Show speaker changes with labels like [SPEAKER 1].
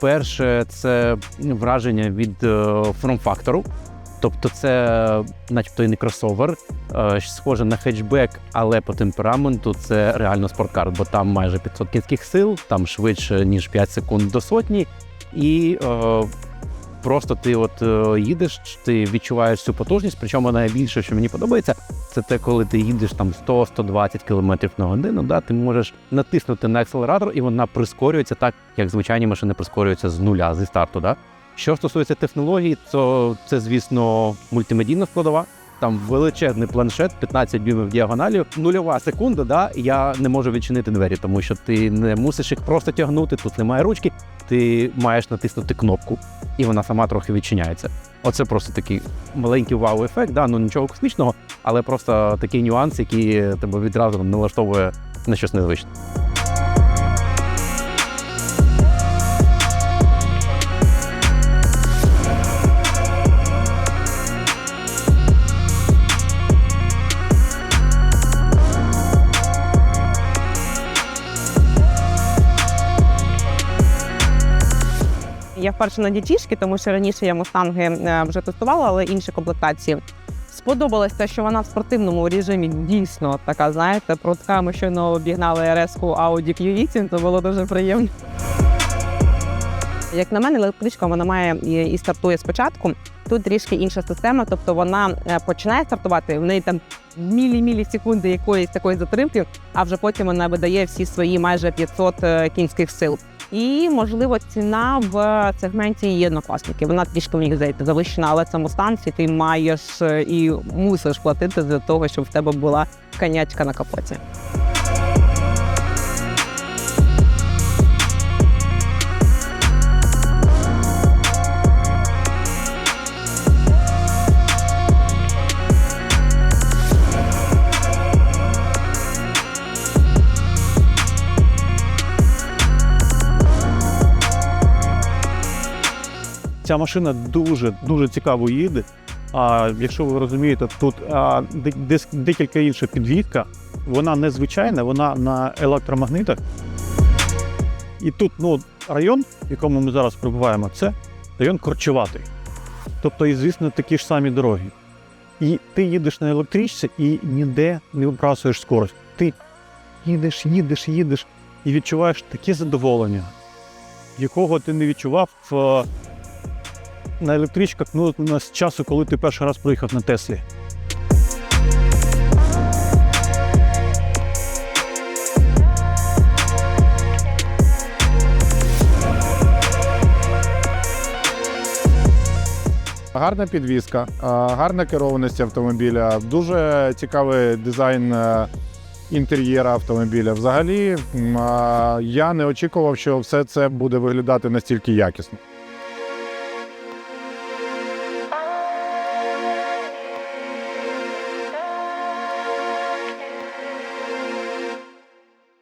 [SPEAKER 1] Перше, це враження від е, форм-фактору. Тобто, це, начебто, і не кросовер, е, схоже на хетчбек, але по темпераменту це реально спорткар, бо там майже 500 кінських сил, там швидше ніж 5 секунд до сотні, і е, просто ти от е, їдеш, ти відчуваєш цю потужність. Причому найбільше, що мені подобається, це те, коли ти їдеш там 100-120 км на годину. Да, ти можеш натиснути на акселератор, і вона прискорюється так, як звичайні машини прискорюються з нуля зі старту. Да? Що стосується технологій, то це, звісно, мультимедійна складова. Там величезний планшет, 15 дюймів діагоналію, нульова секунда, да, я не можу відчинити двері, тому що ти не мусиш їх просто тягнути, тут немає ручки, ти маєш натиснути кнопку, і вона сама трохи відчиняється. Оце просто такий маленький вау-ефект, да, ну нічого космічного, але просто такий нюанс, який тебе відразу налаштовує на щось незвичне.
[SPEAKER 2] Я вперше на дітішки, тому що раніше я мустанги е, вже тестувала, але інші комплектації. Сподобалось те, що вона в спортивному режимі дійсно така, знаєте, прудка. Ми щойно обігнали РС-ку Audi Q8, то було дуже приємно. Як на мене, електричка вона має і, і стартує спочатку. Тут трішки інша система, тобто вона е, починає стартувати, в неї там мілі-мілі секунди якоїсь такої затримки, а вже потім вона видає всі свої майже 500 е, кінських сил. І можливо ціна в сегменті її однокласники. Вона трішки в них здається завищена, але самостанції. Ти маєш е, і мусиш платити для того, щоб в тебе була конячка на капоті.
[SPEAKER 3] Ця машина дуже дуже цікаво їде. А якщо ви розумієте, тут а, декілька інша підвідка, вона незвичайна, вона на електромагнитах. І тут ну, район, в якому ми зараз перебуваємо, це район корчуватий. Тобто, і, звісно, такі ж самі дороги. І ти їдеш на електричці і ніде не вибрасуєш скорость. Ти їдеш, їдеш, їдеш і відчуваєш таке задоволення, якого ти не відчував. е, на електричках ну, з часу, коли ти перший раз приїхав на Теслі.
[SPEAKER 4] Гарна підвізка, гарна керованість автомобіля, дуже цікавий дизайн е, інтер'єра автомобіля. Взагалі, я не очікував, що все це буде виглядати настільки якісно.